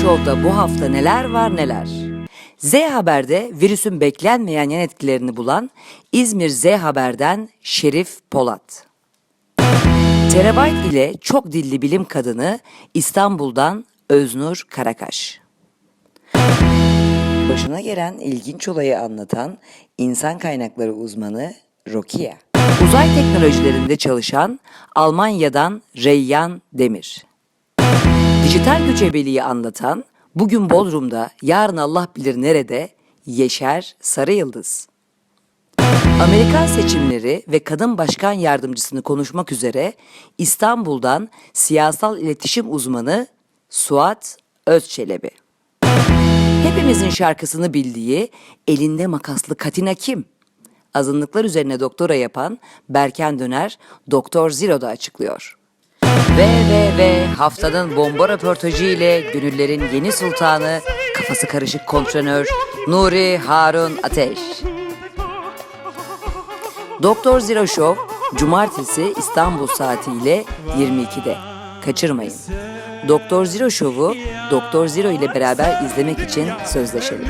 Show'da bu hafta neler var neler. Z Haber'de virüsün beklenmeyen yan etkilerini bulan İzmir Z Haber'den Şerif Polat. Terabyte ile çok dilli bilim kadını İstanbul'dan Öznur Karakaş. Başına gelen ilginç olayı anlatan insan kaynakları uzmanı Rokia. Uzay teknolojilerinde çalışan Almanya'dan Reyyan Demir. Dijital göçebeliği anlatan bugün Bodrum'da yarın Allah bilir nerede Yeşer Sarı Yıldız. Amerikan seçimleri ve kadın başkan yardımcısını konuşmak üzere İstanbul'dan siyasal iletişim uzmanı Suat Özçelebi. Hepimizin şarkısını bildiği elinde makaslı Katina kim? Azınlıklar üzerine doktora yapan Berken Döner Doktor Zero'da açıklıyor. Ve ve ve haftanın bomba röportajı ile gönüllerin yeni sultanı kafası karışık kontrenör Nuri Harun Ateş. Doktor Zero Show Cumartesi İstanbul saatiyle 22'de. Kaçırmayın. Doktor Zero Show'u Doktor Zero ile beraber izlemek için sözleşelim.